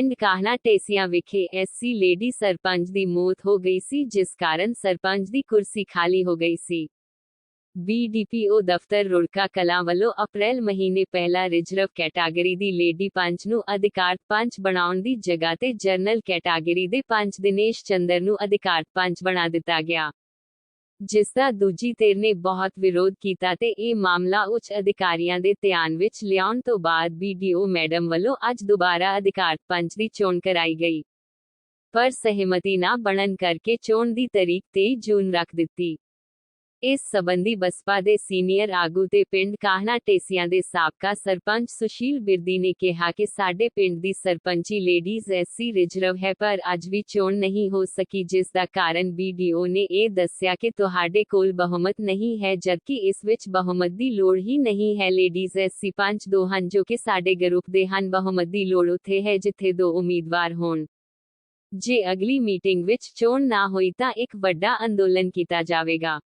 ਪਿੰਡ ਕਾਹਨਾ ਟੇਸੀਆਂ ਵਿਖੇ SC lady sarpanch ਦੀ ਮੌਤ ਹੋ ਗਈ ਸੀ, ਜਿਸ ਕਾਰਨ ਸਰਪੰਚ ਦੀ ਕੁਰਸੀ ਖਾਲੀ ਹੋ ਗਈ ਸੀ। ਬੀਡੀਪੀਓ ਦਫ਼ਤਰ ਰੁੜਕਾ ਕਲਾਂ ਵੱਲੋਂ ਅਪ੍ਰੈਲ ਮਹੀਨੇ ਪਹਿਲਾ ਰਿਜ਼ਰਵ ਕੈਟਾਗਰੀ ਦੀ ਲੇਡੀ ਪੰਚ ਨੂੰ ਅਧਿਕਾਰਤ ਪੰਚ ਬਣਾਉਣ ਦੀ ਜਗ੍ਹਾ ਤੇ ਜਨਰਲ ਕੈਟਾਗਰੀ ਦੇ ਪੰਚ ਦਿਨੇਸ਼ ਚੰਦਰ ਨੂੰ ਅਧਿਕਾਰਤ ਪੰਚ ਬਣਾ ਦਿੱਤਾ ਗਿਆ। ਜਿਸ ਦਾ ਦੂਜੀ ਧਿਰ ਨੇ ਬਹੁਤ ਵਿਰੋਧ ਕੀਤਾ ਤੇ ਇਹ ਮਾਮਲਾ ਉੱਚ ਅਧਿਕਾਰੀਆਂ ਦੇ ਧਿਆਨ ਵਿੱਚ ਲਿਆਉਣ ਤੋਂ ਬਾਅਦ ਬੀਡੀਓ ਮੈਡਮ ਵੱਲੋਂ ਅੱਜ ਦੁਬਾਰਾ ਅਧਿਕਾਰ ਪੰਚ ਦੀ ਚੋਣ ਕਰਾਈ ਗਈ। ਪਰ ਸਹਿਮਤੀ ਨਾ ਬਣਨ ਕਰਕੇ ਚੋਣ ਦੀ ਤਾਰੀਖ 23 ਜੂਨ ਰੱਖ ਦਿੱਤੀ। ਇਸ ਸਬੰਧੀ ਬਸਪਾ ਦੇ ਸੀਨੀਅਰ ਆਗੂ ਤੇ ਪਿੰਡ ਕਾਹਨਾ ਟੇਸੀਆਂ ਦੇ ਸਾਬਕਾ ਸਰਪੰਚ ਸੁਸ਼ੀਲ ਬਿਰਦੀ ਨੇ ਕਿਹਾ ਕਿ ਸਾਡੇ ਪਿੰਡ ਦੀ ਸਰਪੰਚੀ ਲੇਡੀਜ਼ ਐਸਸੀ ਰਿਜ਼ਰਵ ਹੈ, ਪਰ ਅੱਜ ਵੀ ਚੋਣ ਨਹੀਂ ਹੋ ਸਕੀ, ਜਿਸ ਦਾ ਕਾਰਨ ਬੀਡੀਓ ਨੇ ਇਹ ਦੱਸਿਆ ਕਿ ਤੁਹਾਡੇ ਕੋਲ ਬਹੁਮਤ ਨਹੀਂ ਹੈ, ਜਦਕਿ ਇਸ ਵਿੱਚ ਬਹੁਮਤ ਦੀ ਲੋੜ ਹੀ ਨਹੀਂ ਹੈ। ਲੇਡੀਜ਼ ਐਸਸੀ ਪੰਜ ਦੋ ਹਨ ਜੋ ਕਿ ਸਾਡੇ ਗਰੁੱਪ ਦੇ ਹਨ, ਬਹੁਮਤ ਦੀ ਲੋੜ ਉੱਥੇ ਹੈ ਜਿੱਥੇ ਦੋ ਉਮੀਦਵਾਰ ਹੋਣ। ਜੇ ਅਗਲੀ ਮੀਟਿੰਗ ਵਿੱਚ ਚੋਣ ਨਾ ਹੋਈ ਤਾਂ ਇੱਕ ਵੱਡਾ ਅੰਦੋਲਨ ਕੀਤਾ ਜਾਵੇਗਾ।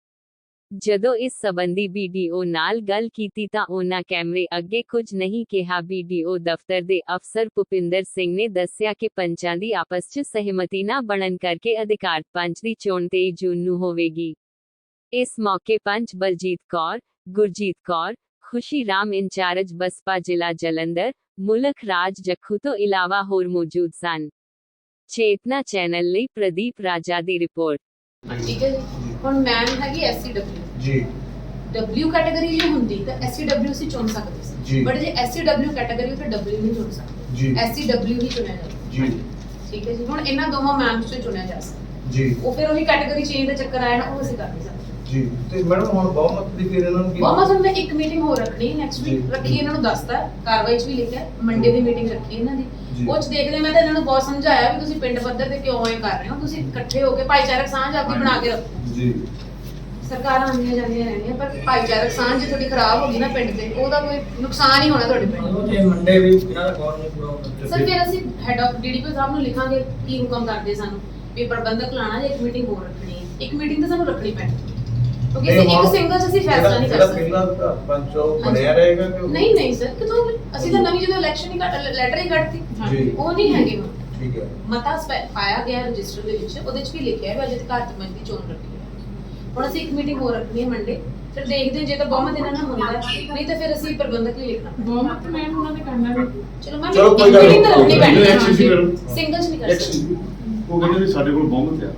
ਜਦੋਂ ਇਸ ਸਬੰਧੀ ਬੀਡੀਓ ਨਾਲ ਗੱਲ ਕੀਤੀ ਤਾਂ ਉਹਨਾਂ ਕੈਮਰੇ ਅੱਗੇ ਕੁਝ ਨਹੀਂ ਕਿਹਾ। ਬੀਡੀਓ ਦਫ਼ਤਰ ਦੇ ਅਫਸਰ ਭੁਪਿੰਦਰ ਸਿੰਘ ਨੇ ਦੱਸਿਆ ਕਿ ਪੰਚਾਂ ਦੀ ਆਪਸ 'ਚ ਸਹਿਮਤੀ ਨਾ ਬਣਨ ਕਰਕੇ ਅਧਿਕਾਰਤ ਪੰਚ ਦੀ ਚੋਣ 23 ਜੂਨ ਨੂੰ ਹੋਵੇਗੀ। ਇਸ ਮੌਕੇ ਪੰਚ ਬਲਜੀਤ ਕੌਰ, ਗੁਰਜੀਤ ਕੌਰ, ਖੁਸ਼ੀ ਰਾਮ ਇੰਚਾਰਜ ਬਸਪਾ ਜ਼ਿਲ੍ਹਾ ਜਲੰਧਰ ਮੁਲਕ ਰਾਜ ਜੱਖੂ ਤੋਂ ਇਲਾਵਾ ਹੋਰ ਮੌਜੂਦ ਸਨ। ਚੇਤਨਾ ਚੈਨਲ ਲਈ ਪ੍ਰਦੀਪ ਰਾਜਾ ਦੀ ਰਿਪੋਰਟ। ਠੀਕ ਹੈ ਹੁਣ ਮੈਮ ਹੈਗੀ ਐਸਸੀਡਬਲਯੂ ਜੀ। ਡਬਲਯੂ ਕੈਟਾਗਰੀ ਜੇ ਹੁੰਦੀ ਤਾਂ ਐਸਸੀਡਬਲਯੂ ਸੀ ਚੁਣ ਸਕਦੇ ਸੀ। ਜੀ। ਬਟ ਜੇ ਐਸਸੀਡਬਲਯੂ ਕੈਟਾਗਰੀ ਫਿਰ ਡਬਲਯੂ ਨਹੀਂ ਚੁਣ ਸਕਦੇ। ਜੀ। ਐਸਸੀਡਬਲਯੂ ਹੀ ਚੁਣਿਆ ਜਾਂਦਾ ਜੀ। ਠੀਕ ਹੈ ਜੀ। ਹੁਣ ਇਹਨਾਂ ਦੋਵਾਂ ਮੈਮ ਚੋਂ ਚੁਣਿਆ ਜਾ ਸਕਦਾ। ਜੀ। ਉਹ ਫਿਰ ਉਹੀ ਕੈਟਾਗਰੀ ਚੇਂਜ ਦਾ ਚੱਕਰ ਆਇਆ ਨਾ ਉਹ ਅਸੀਂ ਕਰ ਨਹੀਂ ਸਕਦੇ। ਜੀ। ਤੇ ਮੈਡਮ ਹੁਣ ਬਹੁਮਤ ਦੀ ਫਿਰ ਇਹਨਾਂ ਨੂੰ ਕੀ ਬਹੁਤ ਹੁਣ ਮੈਂ ਇੱਕ ਮੀਟਿੰਗ ਹੋਰ ਰੱਖਣੀ ਨੈਕਸਟ ਜੀ। ਵੀਕ ਰੱਖੀ ਇਹਨਾਂ ਨੂੰ ਦੱਸਤਾ। ਕਾਰਵਾਈ ਚ ਵੀ ਲਿਖਿਆ ਮੰਡੇ ਦੀ ਮੀਟਿੰਗ ਰੱਖੀ ਇਹਨਾਂ ਜੀ। ਦੀ ਉਹ ਚ ਦੇਖਦੇ ਮੈਂ ਤਾਂ ਇਹਨਾਂ ਨੂੰ ਬਹੁਤ ਸਮਝਾਇਆ ਵੀ ਤੁਸੀਂ ਪਿੰਡ ਪੱਧਰ ਤੇ ਕਿਉਂ ਐ ਕਰ ਰਹੇ ਹੋ। ਤੁਸੀਂ ਇਕੱਠੇ ਹੋ ਕੇ ਭਾਈਚਾਰਕ ਸਾਂਝ ਆਪਣੀ ਬਣਾ ਕੇ ਰੱਖੋ। ਜੀ। ਸਰਕਾਰਾਂ ਆਉਂਦੀਆਂ ਜਾਂਦੀਆਂ ਰਹਿੰਦੀਆਂ ਪਰ ਭਾਈਚਾਰਕ ਸਾਂਝ ਜੇ ਤੁਹਾਡੀ ਖਰਾਬ ਹੋ ਗਈ ਨਾ ਪਿੰਡ ਤੇ ਉਹਦਾ ਕੋਈ ਨੁਕਸਾਨ ਹੀ ਹੋਣਾ ਤੁਹਾਡੇ ਪਿੰਡ। ਉਹ ਤੇ ਮੰਡੇ ਵੀ ਇਹਨਾਂ ਦਾ ਕੌਣ ਨਹੀਂ ਪੂਰਾ ਹੁੰਦਾ ਸਰ ਫਿਰ ਅਸੀਂ ਹੈਡ ਆਫ ਡੀਡੀਪੀ ਸਾਹਿਬ ਨੂੰ ਲਿਖਾਂਗੇ ਕੀ ਹੁਕਮ ਕਰਦੇ ਸਾਨੂੰ ਵੀ ਪ੍ਰਬੰਧਕ ਲਾਣਾ ਜਾਂ ਇੱਕ ਮੀਟਿੰਗ ਹੋਰ ਰੱਖਣੀ ਹੈ। ਇੱਕ ਮੀਟਿੰਗ ਤਾਂ ਸਾਨੂੰ ਰੱਖਣੀ ਪੈਣੀ। ਕਿਉਂਕਿ ਅਸੀਂ ਇੱਕ ਸਿੰਗਲ ਚ ਅਸੀਂ ਫੈਸਲਾ ਨਹੀਂ ਕਰ ਸਕਦੇ। ਪਹਿਲਾਂ ਦਾ ਪੰਚੋ ਬਣਿਆ ਰਹੇਗਾ ਕਿ ਨਹੀਂ ਨਹੀਂ ਸਰ ਕਿਦੋਂ ਅਸੀਂ ਤਾਂ ਨਵੀਂ ਜਦੋਂ ਇਲੈਕਸ਼ਨ ਹੀ ਲੈਟਰ ਹੀ ਕੱਢਤੀ ਜੀ। ਉਹ ਨਹੀਂ ਹੈਗੇ ਹੁਣ। ਠੀਕ ਹੈ। ਮਤਾ ਪਾਇਆ ਗਿਆ ਰਜਿਸਟਰ ਦੇ ਵਿੱਚ ਉਹਦੇ ਚ ਵੀ ਲਿਖਿਆ ਹੈ ਵੀ ਅੱਜ ਦੀ ਚੋਣ ਰੱਖੀ ਹੁਣ ਅਸੀਂ ਇੱਕ ਮੀਟਿੰਗ ਹੋਰ ਰੱਖਣੀ ਹੈ ਮੰਡੇ ਫਿਰ ਦੇਖਦੇ ਹਾਂ ਜੇ ਤਾਂ ਬਹੁਮਤ ਇਹਨਾਂ ਨਾਲ ਹੁੰਦਾ ਹੈ, ਨਹੀਂ ਤਾਂ ਫਿਰ ਅਸੀਂ ਪ੍ਰਬੰਧਕ ਲਈ ਲਿਖਣਾ। ਬਹੁਮਤ ਮੈਮ ਉਹਨਾਂ ਨੇ ਕਰਨਾ ਵੀ। ਚਲੋ ਮੈਂ ਚਲੋ ਕੋਈ ਗੱਲ ਮੀਟਿੰਗ ਤਾਂ ਰੱਖਣੀ ਨਹੀਂ। ਪੈਣੀ ਹੈ ਨਹੀਂ ਕਰ ਸਕਦੇ ਐਕਸ਼ਨ ਉਹ ਕਹਿੰਦੇ ਵੀ ਸਾਡੇ ਕੋਲ ਬਹੁਮਤ ਆ।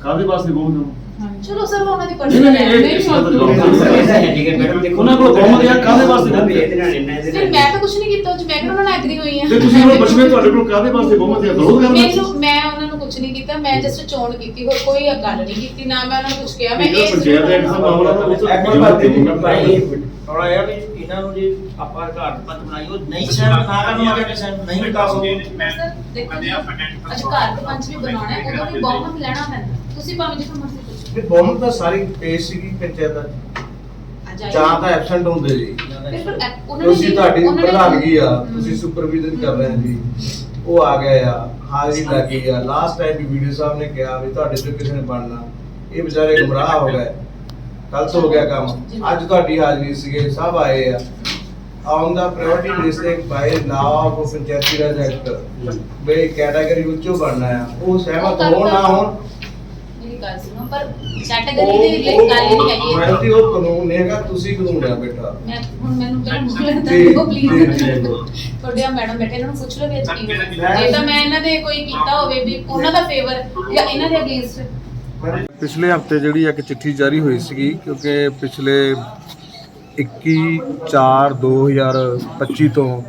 ਕਾਹਦੇ ਵਾਸਤੇ ਬਹੁਮਤ ਆ? ਚਲੋ ਸਰ ਉਹ ਉਹਨਾਂ ਦੀ ਨਹੀਂ, ਪਰਸਨਲ ਨਹੀਂ, ਇਹ- ਨਹੀਂ ਇਸ ਦਾ। ਜਵਾਬ ਸਰ ਇਹਦਾ ਹੈ ਠੀਕ ਹੈ ਮੈਡਮ ਦੇਖੋ। ਉਹਨਾਂ ਕੋਲ ਬਹੁਮਤ ਆ ਕਾਹਦੇ ਵਾਸਤੇ ਨਾ ਬਹੁਮਤ ਆ? ਇਹਦੇ ਨਾਲ ਇੰਨਾ ਇਹਦੇ ਸਰ ਮੈਂ ਤਾਂ ਕੁਝ ਨਹੀਂ ਕੀਤਾ ਉਹ ਚ ਮੈਂ ਕਿਹੜਾ ਉਹਨਾਂ ਨਾਲ ਐਗਰੀ ਹੋਈ ਹਾਂ ਤੇ ਤੁਸੀਂ ਹੁਣ ਬਚਵੇਂ ਤੁਹਾਡੇ ਕੋਲ ਕਾਹਦੇ ਵਾਸਤੇ ਬਹੁਮਤ ਆ? ਵਿਰੋਧ ਕਰਨਾ ਮੈਨੂੰ ਮੈਂ ਉਹਨਾਂ ਨੂੰ ਕੁਝ ਨਹੀਂ ਕੀਤਾ ਮੈਂ ਜਸਟ ਚੋਣ ਕੀਤੀ ਹੋਰ ਕੋਈ ਗੱਲ ਨਹੀਂ ਕੀਤੀ ਨਾ ਮੈਂ ਉਹਨਾਂ ਨੂੰ ਕੁਝ ਕਿਹਾ। ਮੈਂ ਇਹ ਪੰਚਾਇਤ ਦਾ ਕਿਸੇ ਮਾਮਲਾ ਤਾਂ ਉਸ ਇੱਕ ਥੋੜਾ ਯਾਰ ਵੀ ਇਹਨਾਂ ਨੂੰ ਜੀ ਆਪਾਂ ਘਰ ਪੰਚ ਬਣਾਈ ਉਹ ਨਹੀਂ ਸਹਿਮਤ ਨਾ ਕਰਨ ਵਾਲੇ ਸਹਿਮਤ ਨਹੀਂ ਕਰ ਸਰ, ਦੇਖੋ ਜੀ, ਅਧਿਕਾਰ ਦੇ ਪੰਚ ਵੀ ਬਣਾਉਣਾ ਹੈ ਉਦੋਂ ਵੀ ਬਹੁਮਤ ਲੈਣਾ ਪੈਂਦਾ। ਤੁਸੀਂ ਭਾਵੇਂ ਜਿੱਥੋਂ ਮਰਜ਼ੀ ਪੁੱਛੋ। ਵੀ ਬਹੁਮਤ ਤਾਂ ਸਾਰੀ ਪੇਸ਼ ਸੀਗੀ ਪੰਚਾਇਤਾਂ ਆਈ ਜਾਂ ਤਾਂ ਐਬਸੈਂਟ ਹੁੰਦੇ ਜੀ। ਤੁਸੀਂ ਤੁਹਾਡੀ ਪ੍ਰਧਾਨਗੀ ਆ। ਤੁਸੀਂ ਸੁਪਰਵਿਜ਼ਨ ਕਰ ਰਹੇ ਜੀ। ਉਹ ਆ ਗਏ ਆ। ਹਾਜ਼ਰੀ ਲੱਗੀ ਆ। ਲਾਸਟ ਟਾਈਮ ਵੀ ਵੀਡੀਓ ਸਾਹਿਬ ਨੇ ਕਿਹਾ ਵੀ ਤੁਹਾਡੇ ਤੋਂ ਕਿਸੇ ਨੇ ਬਣਨਾ। ਇਹ ਵਿਚਾਰੇ ਗੁੰਮਰਾਹ ਹੋ ਗਏ। ਕੱਲ ਤੋਂ ਹੋ ਗਿਆ ਕੰਮ। ਅੱਜ ਤੁਹਾਡੀ ਹਾਜ਼ਰੀ ਸੀਗੇ ਸਭ ਆਏ ਆ। ਔਨ ਦਾ ਪ੍ਰਾਇੋਰਟੀ ਲਿਸਟ ਤੇ ਬਾਈ ਲਾਅ ਆਫ ਪੰਚਾਇਤੀ ਰਾਜ ਐਕਟ ਬਈ ਕੈਟਾਗਰੀ ਉੱਚੋਂ ਬਣਨਾ ਆ। ਉਹ ਸਹਿਮਤ ਹੋਣ ਨਾ ਹੋਣ। ਮੇਰੀ ਗੱਲ ਸੁਣੋ। ਪਰ ਕੈਟਾਗਰੀ ਦੇ ਲਈ ਗੱਲ ਹੀ ਨਹੀਂ ਹੈਗੀ ਮੈਂ ਤੇ ਉਹ ਕਾਨੂੰਨ ਨਹੀਂ ਹੈਗਾ ਤੁਸੀਂ ਕਾਨੂੰਨ ਆ ਬੇਟਾ ਮੈਂ ਹੁਣ ਮੈਨੂੰ ਪਹਿਲਾਂ ਬੋਲਣ ਜੀ, ਤਾਂ ਦਿਓ ਜੀ, ਪਲੀਜ਼ ਜੀ। ਤੁਹਾਡੇ ਆ ਮੈਡਮ ਬੈਠੇ ਇਹਨਾਂ ਨੂੰ ਪੁੱਛ ਲਓ ਵੀ ਅੱਜ ਕੀ ਹੋਇਆ। ਜੇ ਤਾਂ ਮੈਂ ਇਹਨਾਂ ਦੇ ਕੋਈ ਕੀਤਾ ਹੋਵੇ ਵੀ ਉਹਨਾਂ ਦਾ ਫੇਵਰ ਜਾਂ ਇਹਨਾਂ ਦੇ ਅਗੇਂਸਟ ਪਿਛਲੇ ਹਫ਼ਤੇ ਜਿਹੜੀ ਇੱਕ ਚਿੱਠੀ ਜਾਰੀ ਹੋਈ ਸੀਗੀ ਕਿਉਂਕਿ ਪਿਛਲੇ 21/4/2025 ਤੋਂ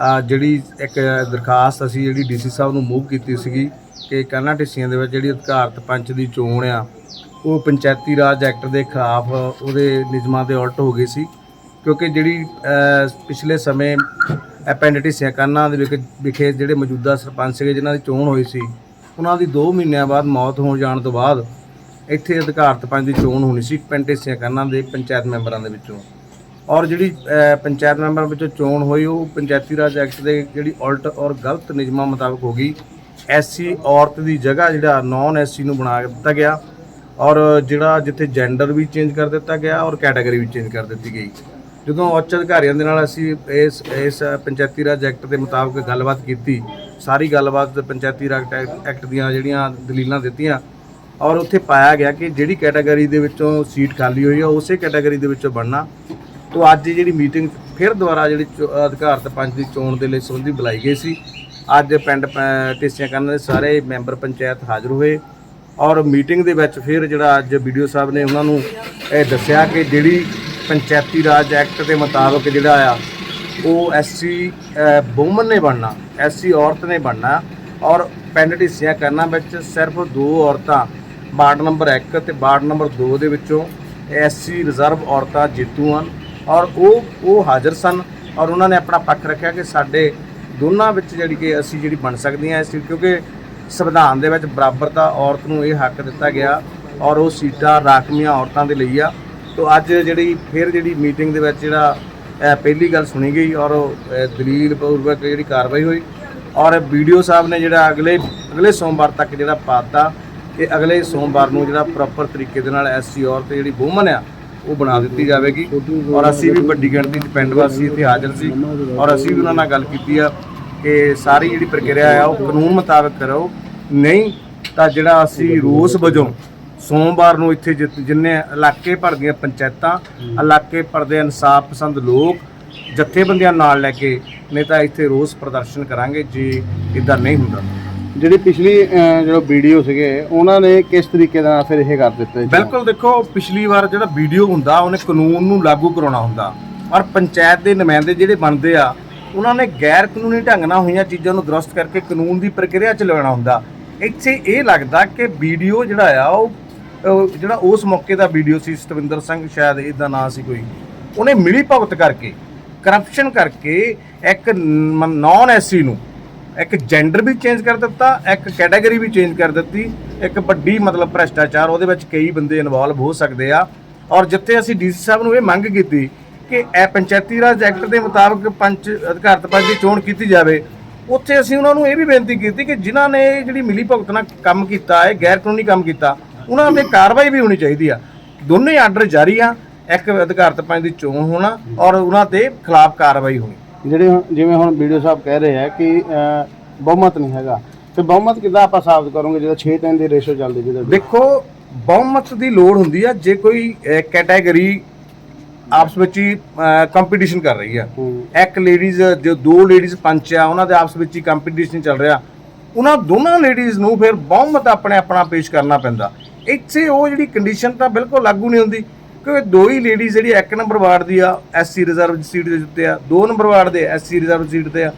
ਆ ਜਿਹੜੀ ਇੱਕ ਦਰਖਾਸਤ ਅਸੀਂ ਜਿਹੜੀ ਡੀਸੀ ਸਾਹਿਬ ਨੂੰ ਮੂਵ ਕੀਤੀ ਸੀਗੀ ਕਿ ਕਾਨਾ ਢਿੱਸੀਆਂ ਦੇ ਵਿੱਚ ਜਿਹੜੀ ਅਧਿਕਾਰਤ ਪੰਚ ਦੀ ਚੋਣ ਆ, ਉਹ ਪੰਚਾਇਤੀ ਰਾਜ ਐਕਟ ਦੇ ਖਿਲਾਫ ਉਹਦੇ ਨਿਯਮਾਂ ਦੇ ਉਲਟ ਹੋ ਗਈ ਸੀ। ਕਿਉਂਕਿ ਜਿਹੜੀ ਪਿਛਲੇ ਸਮੇਂ ਇਹ ਢਿੱਸੀਆਂ ਕਾਨਾ ਦੇ ਵਿਖ- ਵਿਖੇ ਜਿਹੜੇ ਮੌਜੂਦਾ ਸਰਪੰਚ ਸੀਗੇ, ਜਿਨ੍ਹਾਂ ਦੀ ਚੋਣ ਹੋਈ ਸੀ, ਉਹਨਾਂ ਦੀ 2 ਮਹੀਨਿਆਂ ਬਾਅਦ ਮੌਤ ਹੋ ਜਾਣ ਤੋਂ ਬਾਅਦ ਇੱਥੇ ਅਧਿਕਾਰਤ ਪੰਚ ਦੀ ਚੋਣ ਹੋਣੀ ਸੀ ਪਿੰਡ ਕਾਨਾ ਦੇ ਪੰਚਾਇਤ ਮੈਂਬਰਾਂ ਦੇ ਵਿੱਚੋਂ। ਔਰ ਜਿਹੜੀ ਪੰਚਾਇਤ ਮੈਂਬਰਾਂ ਵਿੱਚੋਂ ਚੋਣ ਹੋਈ, ਉਹ ਪੰਚਾਇਤੀ ਰਾਜ ਐਕਟ ਦੇ ਜਿਹੜੀ ਉਲਟ ਔਰ ਗਲਤ ਨਿਯਮਾਂ ਮੁਤਾਬਕ ਹੋ ਗਈ। ਐਸਸੀ ਔਰਤ ਦੀ ਜਗ੍ਹਾ ਜਿਹੜਾ ਨਾਨ ਐਸਸੀ ਨੂੰ ਬਣਾ ਦਿੱਤਾ ਗਿਆ ਔਰ ਜਿਹੜਾ ਜਿੱਥੇ ਜੈਂਡਰ ਵੀ ਚੇਂਜ ਕਰ ਦਿੱਤਾ ਗਿਆ ਔਰ ਕੈਟਾਗਰੀ ਵੀ ਚੇਂਜ ਕਰ ਦਿੱਤੀ ਗਈ। ਜਦੋਂ ਉੱਚ ਅਧਿਕਾਰੀਆਂ ਦੇ ਨਾਲ ਅਸੀਂ ਇਸ ਇਸ ਪੰਚਾਇਤੀ ਰਾਜ ਐਕਟ ਦੇ ਮੁਤਾਬਕ ਗੱਲਬਾਤ ਕੀਤੀ, ਸਾਰੀ ਗੱਲਬਾਤ ਪੰਚਾਇਤੀ ਰਾਜ ਐਕਟ- ਐਕਟ ਦੀਆਂ ਜਿਹੜੀਆਂ ਦਲੀਲਾਂ ਦਿੱਤੀਆਂ ਔਰ ਉੱਥੇ ਪਾਇਆ ਗਿਆ ਕਿ ਜਿਹੜੀ ਕੈਟਾਗਰੀ ਦੇ ਵਿੱਚੋਂ ਸੀਟ ਖਾਲੀ ਹੋਈ ਆ, ਉਸੇ ਕੈਟਾਗਰੀ ਦੇ ਵਿੱਚੋਂ ਬਣਨਾ। ਤੋਂ ਅੱਜ ਜਿਹੜੀ ਮੀਟਿੰਗ ਫਿਰ ਦੁਬਾਰਾ ਜਿਹੜੀ ਚੋ- ਅਧਿਕਾਰਤ ਪੰਚ ਦੀ ਚੋਣ ਦੇ ਲਈ ਸੰਬੰਧੀ ਬੁਲਾਈ ਗਈ ਸੀ। ਅੱਜ ਪਿੰਡ ਪ- ਢੇਸੀਆਂ ਕਰਨ ਦੇ ਸਾਰੇ ਮੈਂਬਰ ਪੰਚਾਇਤ ਹਾਜ਼ਰ ਹੋਏ ਔਰ ਮੀਟਿੰਗ ਦੇ ਵਿੱਚ ਫਿਰ ਜਿਹੜਾ ਅੱਜ ਵੀਡੀਓ ਸਾਹਿਬ ਨੇ ਉਹਨਾਂ ਨੂੰ ਇਹ ਦੱਸਿਆ ਕਿ ਜਿਹੜੀ ਪੰਚਾਇਤੀ ਰਾਜ ਐਕਟ ਦੇ ਮੁਤਾਬਕ ਜਿਹੜਾ ਆ, ਉਹ ਐਸਸੀ ਵੂਮਨ ਨੇ ਬਣਨਾ ਐਸਸੀ ਔਰਤ ਨੇ ਬਣਨਾ ਔਰ ਪਿੰਡ ਢੇਸੀਆਂ ਕਰਨਾ ਵਿੱਚ ਸਿਰਫ ਦੋ ਔਰਤਾਂ, ਵਾਰਡ ਨੰਬਰ 1 ਤੇ ਵਾਰਡ ਨੰਬਰ 2 ਦੇ ਵਿੱਚੋਂ ਐਸਸੀ ਰਿਜ਼ਰਵ ਔਰਤਾਂ ਜੇਤੂ ਹਨ ਔਰ ਉਹ ਉਹ ਹਾਜ਼ਰ ਸਨ ਔਰ ਉਹਨਾਂ ਨੇ ਆਪਣਾ ਪੱਖ ਰੱਖਿਆ ਕਿ ਸਾਡੇ ਦੋਨਾਂ ਵਿੱਚ ਜਿਹੜੀ ਕਿ ਅਸੀਂ ਜਿਹੜੀ ਬਣ ਸਕਦੇ ਸਕਦੀਆਂ ਸੀ ਕਿਉਂਕਿ ਸੰਵਿਧਾਨ ਦੇ ਵਿੱਚ ਬਰਾਬਰਤਾ ਔਰਤ ਨੂੰ ਇਹ ਹੱਕ ਦਿੱਤਾ ਗਿਆ ਔਰ ਉਹ ਸੀਟਾਂ ਰਾਖਵੀਆਂ ਔਰਤਾਂ ਦੇ ਲਈ ਆ। ਤੋ ਅੱਜ ਜਿਹੜੀ ਫਿਰ ਜਿਹੜੀ ਮੀਟਿੰਗ ਦੇ ਵਿੱਚ ਜਿਹੜਾ ਪਹਿਲੀ ਗੱਲ ਸੁਣੀ ਗਈ ਔਰ ਦਲੀਲ ਪੂਰਵਕ ਜਿਹੜੀ ਕਾਰਵਾਈ ਹੋਈ ਔਰ ਵੀਡੀਓ ਸਾਹਿਬ ਨੇ ਜਿਹੜਾ ਅਗਲੇ ਅਗਲੇ ਸੋਮਵਾਰ ਤੱਕ ਜਿਹੜਾ ਪਾਤਾ ਕਿ ਅਗਲੇ ਸੋਮਵਾਰ ਨੂੰ ਜਿਹੜਾ ਪ੍ਰੋਪਰ ਤਰੀਕੇ ਦੇ ਨਾਲ ਐਸਸੀ ਔਰਤ ਜਿਹੜੀ ਵੂਮਨ ਆ ਉਹ ਬਣਾ ਦਿੱਤੀ ਜਾਵੇਗੀ। ਔਰ ਅਸੀਂ ਵੀ ਵੱਡੀ ਗਿਣਤੀ 'ਚ ਪਿੰਡ ਵਾਸੀ ਇੱਥੇ ਹਾਜ਼ਰ ਸੀ। ਔਰ ਅਸੀਂ ਵੀ ਉਹਨਾਂ ਨਾਲ ਗੱਲ ਕੀਤੀ ਆ ਕਿ ਸਾਰੀ ਜਿਹੜੀ ਪ੍ਰਕਿਰਿਆ ਆ, ਉਹ ਕਾਨੂੰਨ ਮੁਤਾਬਕ ਕਰੋ। ਨਹੀਂ ਤਾਂ ਜਿਹੜਾ ਅਸੀਂ ਰੋਸ ਵਜੋਂ ਸੋਮਵਾਰ ਨੂੰ ਇੱਥੇ ਜਿ- ਜਿੰਨੇ ਇਲਾਕੇ ਭਰ ਦੀਆਂ ਪੰਚਾਇਤਾਂ, ਇਲਾਕੇ ਭਰ ਦੇ ਇਨਸਾਫ ਪਸੰਦ ਲੋਕ ਜਥੇਬੰਦੀਆਂ ਨਾਲ ਲੈ ਕੇ ਨਹੀਂ ਤਾਂ ਇੱਥੇ ਰੋਸ ਪ੍ਰਦਰਸ਼ਨ ਕਰਾਂਗੇ ਜੇ ਇਦਾਂ ਨਹੀਂ ਹੁੰਦਾ। ਜਿਹੜੀ ਪਿਛਲੀ ਅਹ, ਵੀਡੀਓ ਸੀਗੇ ਉਹਨਾਂ ਨੇ ਕਿਸ ਤਰੀਕੇ ਨਾਲ ਫਿਰ ਇਹ ਕਰ ਦਿੱਤੇ ਬਿਲਕੁਲ ਦੇਖੋ ਪਿਛਲੀ ਵਾਰ ਜਿਹੜਾ ਵੀਡੀਓ ਹੁੰਦਾ ਉਹਨੇ ਕਾਨੂੰਨ ਨੂੰ ਲਾਗੂ ਕਰਾਉਣਾ ਹੁੰਦਾ। ਔਰ ਪੰਚਾਇਤ ਦੇ ਨੁਮਾਇੰਦੇ ਜਿਹੜੇ ਬਣਦੇ ਆ ਉਹਨਾਂ ਨੇ ਗੈਰ ਕਾਨੂੰਨੀ ਢੰਗ ਨਾਲ ਹੋਈਆਂ ਚੀਜ਼ਾਂ ਨੂੰ ਦਰੁਸਤ ਕਰਕੇ ਕਾਨੂੰਨ ਦੀ ਪ੍ਰਕਿਰਿਆ ਚ ਲਿਆਉਣਾ ਹੁੰਦਾ। ਇੱਥੇ ਇਹ ਲੱਗਦਾ ਕਿ ਵੀਡੀਓ ਜਿਹੜਾ ਆ ਉਹ ਜਿਹੜਾ ਉਸ ਮੌਕੇ ਦਾ ਵੀਡੀਓ ਸੀ ਸਤਵਿੰਦਰ ਸਿੰਘ ਸ਼ਾਇਦ ਇਹਦਾ ਨਾਂ ਸੀ ਕੋਈ ਉਹਨੇ ਮਿਲੀ ਭਗਤ ਕਰਕੇ ਕਰਪਸ਼ਨ ਕਰਕੇ ਇੱਕ ਨੌਨ ਐਸੀ ਨੂੰ ਇੱਕ ਜੈਂਡਰ ਵੀ ਚੇਂਜ ਕਰ ਦਿੱਤਾ, ਇੱਕ ਕੈਟਾਗਰੀ ਵੀ ਚੇਂਜ ਕਰ ਦਿੱਤੀ, ਇੱਕ ਵੱਡੀ ਮਤਲਬ ਭ੍ਰਸ਼ਟਾਚਾਰ, ਉਹਦੇ ਵਿੱਚ ਕਈ ਬੰਦੇ ਇਨਵੋਲਵ ਹੋ ਸਕਦੇ ਆ। ਔਰ ਜਿੱਥੇ ਅਸੀਂ ਡੀਸੀ ਸਾਹਿਬ ਨੂੰ ਇਹ ਮੰਗ ਕੀਤੀ ਕਿ ਇਹ ਪੰਚਾਇਤੀ ਰਾਜ ਐਕਟ ਦੇ ਮੁਤਾਬਕ ਪੰਚ ਅਧਿਕਾਰਤ ਪੰਚ ਦੀ ਚੋਣ ਕੀਤੀ ਜਾਵੇ, ਉੱਥੇ ਅਸੀਂ ਉਹਨਾਂ ਨੂੰ ਇਹ ਵੀ ਬੇਨਤੀ ਕੀਤੀ ਕਿ ਜਿਨ੍ਹਾਂ ਨੇ ਜਿਹੜੀ ਮਿਲੀ ਭੁਗਤ ਨਾਲ ਕੰਮ ਕੀਤਾ ਹੈ ਗੈਰ ਕਾਨੂੰਨੀ ਕੰਮ ਕੀਤਾ, ਉਹਨਾਂ ਤੇ ਕਾਰਵਾਈ ਵੀ ਹੋਣੀ ਚਾਹੀਦੀ ਆ। ਦੋਨੇ ਆਰਡਰ ਜਾਰੀ ਆ, ਇੱਕ ਅਧਿਕਾਰਤ ਪੰਚ ਦੀ ਚੋਣ ਹੋਣਾ ਔਰ ਉਹਨਾਂ ਦੇ ਖਿਲਾਫ ਕਾਰਵਾਈ ਹੋਣੀ। ਜਿਹੜੇ ਹੁਣ- ਜਿਵੇਂ ਹੁਣ ਵੀਡੀਓ ਸਾਹਿਬ ਕਹਿ ਰਹੇ ਆ ਕਿ ਅਹ, ਬਹੁਮਤ ਨਹੀਂ ਹੈਗਾ। ਤੇ ਬਹੁਮਤ ਕਿੱਦਾਂ ਆਪਾਂ ਸਾਬਤ ਕਰੋਗੇ ਜਦੋਂ 6 3 ਦੀ ਰੇਸ਼ੋ ਚੱਲਦੀ ਜਿਹਦੇ ਵਿੱਚ? ਦੇਖੋ ਬਹੁਮਤ ਦੀ ਲੋੜ ਹੁੰਦੀ ਆ ਜੇ ਕੋਈ ਕੈਟਾਗਰੀ ਆਪਸ ਵਿੱਚ ਹੀ ਕੰਪੀਟੀਸ਼ਨ ਕਰ ਰਹੀ ਆ। ਹੂੰ। ਇੱਕ ਲੇਡੀਜ਼ ਜੋ ਦੋ ਲੇਡੀਜ਼ ਪੰਚ ਆ ਉਹਨਾਂ ਦੇ ਆਪਸ ਵਿੱਚ ਹੀ ਕੰਪੀਟੀਸ਼ਨ ਚੱਲ ਰਿਹਾ। ਉਹਨਾਂ ਦੋਨਾਂ ਲੇਡੀਜ਼ ਨੂੰ ਫਿਰ ਬਹੁਮਤ ਆਪਣੇ ਆਪਣਾ ਪੇਸ਼ ਕਰਨਾ ਪੈਂਦਾ। ਇੱਥੇ ਉਹ ਜਿਹੜੀ ਕੰਡੀਸ਼ਨ ਤਾਂ ਬਿਲਕੁਲ ਲਾਗੂ ਨਹੀਂ ਹੁੰਦੀ। ਕਿਉਂਕਿ ਦੋ ਹੀ ਲੇਡੀਜ਼ ਜਿਹੜੀ ਇੱਕ ਨੰਬਰ ਵਾਰਡ ਦੀ ਆ ਐਸਸੀ ਰਿਜ਼ਰਵ ਸੀਟ ਦੇ ਉੱਤੇ ਆ ਦੋ ਨੰਬਰ ਵਾਰਡ ਦੇ ਐਸਸੀ ਰਿਜ਼ਰਵ ਸੀਟ ਤੇ ਆ।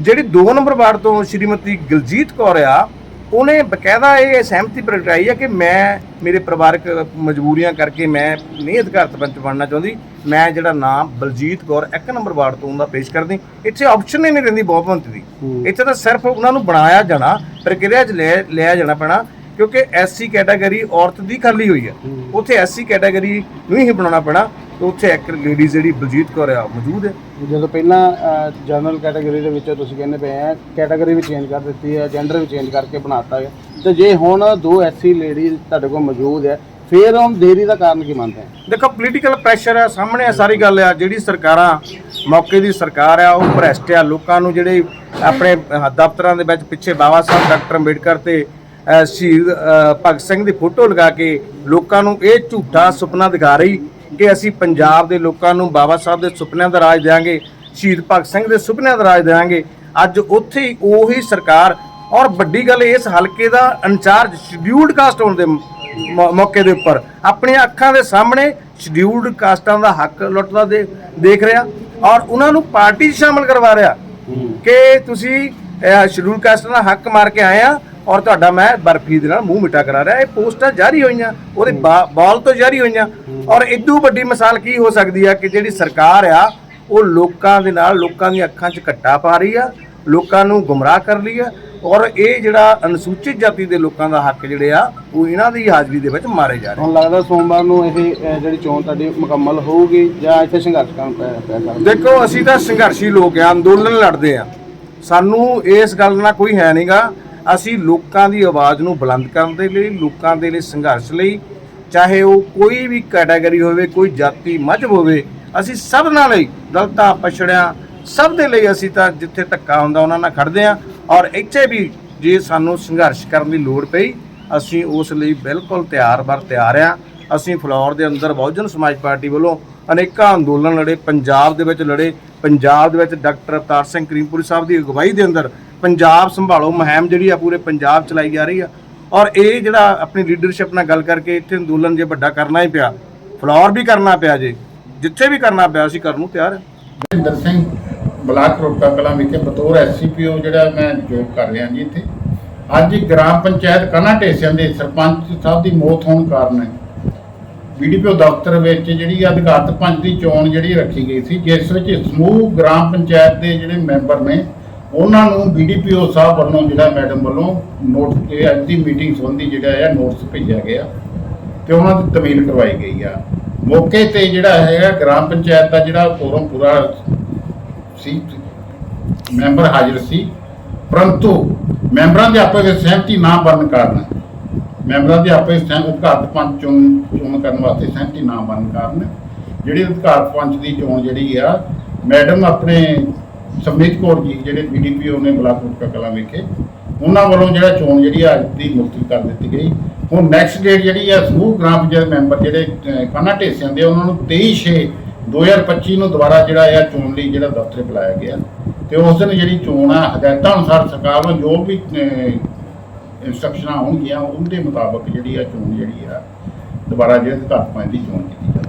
ਜਿਹੜੀ 2 ਨੰਬਰ ਵਾਰਡ ਤੋਂ ਸ਼੍ਰੀਮਤੀ ਗਲਜੀਤ ਕੌਰ ਆ ਉਹਨੇ ਬਕਾਇਦਾ ਇਹ ਸਹਿਮਤੀ ਪ੍ਰਗਟਾਈ ਆ ਕਿ ਮੈਂ ਮੇਰੇ ਪਰਿਵਾਰਕ ਮਜਬੂਰੀਆਂ ਕਰਕੇ ਮੈਂ ਨਹੀਂ ਅਧਿਕਾਰਤ ਪੰਚ ਬਣਨਾ ਚਾਹੁੰਦੀ। ਮੈਂ ਜਿਹੜਾ ਨਾਮ ਬਲਜੀਤ ਕੌਰ ਇੱਕ ਨੰਬਰ ਵਾਰਡ ਤੋਂ ਉਹਦਾ ਪੇਸ਼ ਕਰਦੀ। ਇੱਥੇ ਆਪਸ਼ਨ ਹੀ ਨਹੀਂ ਰਹਿੰਦੀ ਬਹੁਮਤ ਦੀ। ਹੂੰ। ਇੱਥੇ ਤਾਂ ਸਿਰਫ ਉਹਨਾਂ ਨੂੰ ਬਣਾਇਆ ਜਾਣਾ ਪ੍ਰਕਿਰਿਆ 'ਚ ਲੈ ਲਿਆ ਜਾਣਾ ਪੈਣਾ। ਕਿਉਂਕਿ ਐਸਸੀ ਕੈਟਾਗਰੀ ਔਰਤ ਦੀ ਖਾਲੀ ਹੋਈ ਆ ਉੱਥੇ ਐਸਸੀ ਕੈਟਾਗਰੀ ਨੂੰ ਹੀ ਬਣਾਉਣਾ ਪੈਣਾ ਤੇ ਉੱਥੇ ਇੱਕ ਲੇਡੀ ਜਿਹੜੀ ਬਲਜੀਤ ਕੌਰ ਆ ਮੌਜੂਦ ਹੈ। ਜਦੋਂ ਪਹਿਲਾਂ ਜਨਰਲ ਕੈਟਾਗਰੀ ਦੇ ਵਿੱਚ ਤੁਸੀਂ ਕਹਿੰਦੇ ਪਏ ਆ ਕੈਟਾਗਰੀ ਵੀ ਚੇਂਜ ਕਰ ਦਿੱਤੀ ਹੈ ਜੈਂਡਰ ਵੀ ਚੇਂਜ ਕਰਕੇ ਬਣਾਤਾ ਹੈ ਤੇ ਜੇ ਹੁਣ ਦੋ ਐਸਸੀ ਲੇਡੀ ਤੁਹਾਡੇ ਕੋਲ ਮੌਜੂਦ ਹੈ ਫਿਰ ਉਹ ਦੇਰੀ ਦਾ ਕਾਰਨ ਕੀ ਮੰਨਦੇ ਆ ਦੇਖੋ ਪੋਲੀਟੀਕਲ ਪ੍ਰੈਸ਼ਰ ਆ ਸਾਹਮਣੇ ਆ ਸਾਰੀ ਗੱਲ ਆ ਜਿਹੜੀ ਸਰਕਾਰਾਂ ਮੌਕੇ ਦੀ ਸਰਕਾਰ ਆ ਉਹ ਭ੍ਰਸ਼ਟ ਆ ਲੋਕਾਂ ਨੂੰ ਜਿਹੜੇ ਆਪਣੇ ਦਫ਼ਤਰਾਂ ਦੇ ਵਿੱਚ ਪਿੱਛੇ ਬਾਬਾ ਸਾਹਿਬ ਡਾਕਟਰ ਅੰਬੇਡਕਰ ਤੇ ਸ਼ਹੀਦ ਭਗਤ ਸਿੰਘ ਦੀ ਫੋਟੋ ਲਗਾ ਕੇ ਲੋਕਾਂ ਨੂੰ ਇਹ ਝੂਠਾ ਸੁਪਨਾ ਦਿਖਾ ਰਹੀ ਕਿ ਅਸੀਂ ਪੰਜਾਬ ਦੇ ਲੋਕਾਂ ਨੂੰ ਬਾਬਾ ਸਾਹਿਬ ਦੇ ਸੁਪਨਿਆਂ ਦਾ ਰਾਜ ਦੇਵਾਂਗੇ ਸ਼ਹੀਦ ਭਗਤ ਸਿੰਘ ਦੇ ਸੁਪਨਿਆਂ ਦਾ ਰਾਜ ਦੇਵਾਂਗੇ ਅੱਜ ਉੱਥੇ ਹੀ ਉਹੀ ਸਰਕਾਰ ਔਰ ਵੱਡੀ ਗੱਲ ਇਸ ਹਲਕੇ ਦਾ ਇੰਚਾਰਜ ਸ਼ਡਿਊਲਡ ਕਾਸਟ ਹੋਣ ਦੇ ਮੌਕੇ ਦੇ ਉੱਪਰ। ਆਪਣੀਆਂ ਅੱਖਾਂ ਦੇ ਸਾਹਮਣੇ ਸ਼ਡਿਊਲਡ ਕਾਸਟਾਂ ਦਾ ਹੱਕ ਲੁੱਟਦਾ ਦੇਖ ਰਿਹਾ ਔਰ ਉਹਨਾਂ ਨੂੰ ਪਾਰਟੀ 'ਚ ਸ਼ਾਮਲ ਕਰਵਾ ਰਿਹਾ ਕਿ ਤੁਸੀਂ ਸ਼ਡਿਊਲਡ ਕਾਸਟਾਂ ਦਾ ਹੱਕ ਮਾਰ ਕੇ ਆਏ ਆ ਔਰ ਤੁਹਾਡਾ ਮੈਂ ਬਰਫੀ ਦੇ ਨਾਲ ਮੂੰਹ ਮਿੱਠਾ ਕਰਾ ਰਿਹਾ ਇਹ ਪੋਸਟਾਂ ਜਾਰੀ ਹੋਈਆਂ ਉਹਦੇ ਬਾਲ ਤੋਂ ਜਾਰੀ ਹੋਈਆਂ। ਔਰ ਇਦੋਂ ਵੱਡੀ ਮਿਸਾਲ ਕੀ ਹੋ ਸਕਦੀ ਆ ਕਿ ਜਿਹੜੀ ਸਰਕਾਰ ਆ ਉਹ ਲੋਕਾਂ ਦੇ ਨਾਲ ਲੋਕਾਂ ਦੀਆਂ ਅੱਖਾਂ 'ਚ ਘੱਟਾ ਪਾ ਰਹੀ ਆ ਲੋਕਾਂ ਨੂੰ ਗੁੰਮਰਾਹ ਕਰ ਰਹੀ ਆ ਔਰ ਇਹ ਜਿਹੜਾ ਅਨੁਸੂਚਿਤ ਜਾਤੀ ਦੇ ਲੋਕਾਂ ਦਾ ਹੱਕ ਜਿਹੜੇ ਆ ਉਹ ਇਹਨਾਂ ਦੀ ਹਾਜ਼ਰੀ ਦੇ ਵਿੱਚ ਮਾਰੇ ਜਾ ਰਹੇ ਹੁਣ ਲੱਗਦਾ ਸੋਮਵਾਰ ਨੂੰ ਇਹ ਜਿਹੜੀ ਚੋਣ ਤੁਹਾਡੀ ਮੁਕੰਮਲ ਹੋਊਗੀ ਜਾਂ ਇੱਥੇ ਸੰਘਰਸ਼ ਕਰਨ ਪੈ ਸਕਦਾ ਦੇਖੋ ਅਸੀਂ ਤਾਂ ਸੰਘਰਸ਼ੀ ਲੋਕ ਆ ਅੰਦੋਲਨ ਲੜਦੇ ਆ। ਸਾਨੂੰ ਇਸ ਗੱਲ ਨਾਲ ਕੋਈ ਹੈ ਨਹੀਂਗਾ ਅਸੀਂ ਲੋਕਾਂ ਦੀ ਆਵਾਜ਼ ਨੂੰ ਬੁਲੰਦ ਕਰਨ ਦੇ ਲਈ, ਲੋਕਾਂ ਦੇ ਲਈ ਸੰਘਰਸ਼ ਲਈ, ਚਾਹੇ ਉਹ ਕੋਈ ਵੀ ਕੈਟਾਗਰੀ ਹੋਵੇ, ਕੋਈ ਜਾਤੀ ਮਜ਼ਹਬ ਹੋਵੇ, ਅਸੀਂ ਸਭ ਨਾਲ ਲਈ ਦਲਤਾ, ਪਛੜਿਆ, ਸਭ ਦੇ ਲਈ ਅਸੀਂ ਤਾਂ ਜਿੱਥੇ ਧੱਕਾ ਹੁੰਦਾ ਉਹਨਾਂ ਨਾਲ ਖੜਦੇ ਆ ਔਰ ਇੱਥੇ ਵੀ ਜੇ ਸਾਨੂੰ ਸੰਘਰਸ਼ ਕਰਨ ਦੀ ਲੋੜ ਪਈ, ਅਸੀਂ ਉਸ ਲਈ ਬਿਲਕੁਲ ਤਿਆਰ ਬਰ ਤਿਆਰ ਆ ਅਸੀਂ ਫਲੋਰ ਦੇ ਅੰਦਰ ਬਹੁਜਨ ਸਮਾਜ ਪਾਰਟੀ ਵੱਲੋਂ ਅਨੇਕਾਂ ਅੰਦੋਲਨ ਲੜੇ, ਪੰਜਾਬ ਦੇ ਵਿੱਚ ਲੜੇ, ਪੰਜਾਬ ਦੇ ਵਿੱਚ ਡਾਕਟਰ ਅਵਤਾਰ ਸਿੰਘ ਕਰੀਮਪੁਰੀ ਸਾਹਿਬ ਦੀ ਅਗਵਾਈ ਦੇ ਅੰਦਰ ਪੰਜਾਬ ਸੰਭਾਲੋ, ਮੁਹਿੰਮ ਜਿਹੜੀ ਆ ਪੂਰੇ ਪੰਜਾਬ ਚਲਾਈ ਜਾ ਰਹੀ ਆ। ਔਰ ਇਹ ਜਿਹੜਾ ਆਪਣੀ ਲੀਡਰਸ਼ਿਪ ਨਾਲ ਗੱਲ ਕਰਕੇ ਇੱਥੇ ਅੰਦੋਲਨ ਜੇ ਵੱਡਾ ਕਰਨਾ ਹੀ ਪਿਆ, ਫਲੋਰ ਵੀ ਕਰਨਾ ਪਿਆ ਜੇ, ਜਿੱਥੇ ਵੀ ਕਰਨਾ ਪਿਆ, ਅਸੀਂ ਕਰਨ ਨੂੰ ਤਿਆਰ ਹਾਂ ਸਿੰਘ ਬਲਾਕ ਰੋਕਾ ਕਲਾਂ ਵਿਖੇ ਬਤੌਰ ਐਸਸੀਪੀਓ ਜਿਹੜਾ ਮੈਂ ਜੋਬ ਕਰ ਰਿਹਾ ਜੀ ਇੱਥੇ। ਅੱਜ ਗ੍ਰਾਮ ਪੰਚਾਇਤ ਕਾਨਾ ਢੇਸਿਆਂ ਦੇ ਸਰਪੰਚ ਸਾਹਿਬ ਦੀ ਮੌਤ ਹੋਣ ਕਾਰਨ ਬੀਡੀਪੀਓ ਦਫ਼ਤਰ ਵਿੱਚ ਜਿਹੜੀ ਅਧਿਕਾਰਤ ਪੰਚ ਦੀ ਚੋਣ ਜਿਹੜੀ ਰੱਖੀ ਗਈ ਸੀ, ਜਿਸ ਵਿੱਚ ਸਮੂਹ ਗ੍ਰਾਮ ਪੰਚਾਇਤ ਦੇ ਜਿਹੜੇ ਮੈਂਬਰ ਨੇ ਉਹਨਾਂ ਨੂੰ ਬੀਡੀਪੀਓ ਸਾਹਿਬ ਵੱਲੋਂ ਜਿਹੜਾ ਮੈਡਮ ਵੱਲੋਂ ਨੋਟ ਇਹ ਅੱਜ ਦੀ ਮੀਟਿੰਗ ਸੰਬੰਧੀ ਜਿਹੜਾ ਹੈ ਨੋਟਿਸ ਭੇਜਿਆ ਗਿਆ ਤੇ ਉਹਨਾਂ ਦੀ ਤਮੀਲ ਕਰਵਾਈ ਗਈ ਆ। ਮੌਕੇ ਤੇ ਜਿਹੜਾ ਹੈਗਾ, ਗ੍ਰਾਮ ਪੰਚਾਇਤ ਦਾ ਜਿਹੜਾ ਫੋਰਮ ਪੂਰਾ ਸੀ, ਮੈਂਬਰ ਹਾਜ਼ਰ ਸੀ। ਪਰੰਤੂ ਮੈਂਬਰਾਂ ਦੇ ਆਪਸ ਵਿੱਚ ਸਹਿਮਤੀ ਨਾ ਬਣਨ ਕਾਰਨ, ਮੈਂਬਰਾਂ ਦੇ ਆਪਸ ਵਿੱਚ ਅਧਿਕਾਰਤ ਪੰਚ ਚੋਣ ਚੋਣ ਕਰਨ ਵਾਸਤੇ ਸਹਿਮਤੀ ਨਾ ਬਣਨ ਕਾਰਨ, ਜਿਹੜੀ ਅਧਿਕਾਰਤ ਪੰਚ ਦੀ ਚੋਣ ਜਿਹੜੀ ਆ, ਮੈਡਮ ਆਪਣੇ ਸਮਨੀਤ ਕੌਰ ਜੀ ਜਿਹੜੇ ਬੀਡੀਪੀਓ ਨੇ ਬਲਾਕ ਰੁਕਾ ਕਲਾਂ ਵਿਖੇ ਉਹਨਾਂ ਵੱਲੋਂ ਜਿਹੜਾ ਚੋਣ ਜਿਹੜੀ ਆ ਅੱਜ ਦੀ ਮੁਲਤਵੀ ਕਰ ਦਿੱਤੀ ਗਈ। ਹੁਣ ਨੈਕਸਟ ਡੇਟ ਜਿਹੜੀ ਆ ਸਮੂਹ ਗ੍ਰਾਮ ਪੰਚਾਇਤ ਮੈਂਬਰ ਜਿਹੜੇ ਅਹ, ਕਾਨਾ ਢੇਸਿਆਂ ਦੇ ਉਹਨਾਂ ਨੂੰ 23 ਛੇ 2025 ਨੂੰ ਦੁਬਾਰਾ ਜਿਹੜਾ ਆ ਚੋਣ ਲਈ ਜਿਹੜਾ ਦਫ਼ਤਰ ਬੁਲਾਇਆ ਗਿਆ। ਤੇ ਉਸ ਦਿਨ ਜਿਹੜੀ ਚੋਣ ਆ ਹਦਾਇਤਾਂ ਅਨੁਸਾਰ ਸਰਕਾਰ ਵੱਲੋਂ ਜੋ ਵੀ ਇਨਸਟਰਕਸ਼ਨਾਂ ਹੋਣਗੀਆਂ ਉਹਦੇ ਮੁਤਾਬਕ ਜਿਹੜੀ ਆ ਚੋਣ ਜਿਹੜੀ ਆ ਦੁਬਾਰਾ ਜਿਹੜੇ ਅਧਿਕਾਰ ਪੰਚ ਚੋਣ ਕੀਤੀ ਜਾਵੇ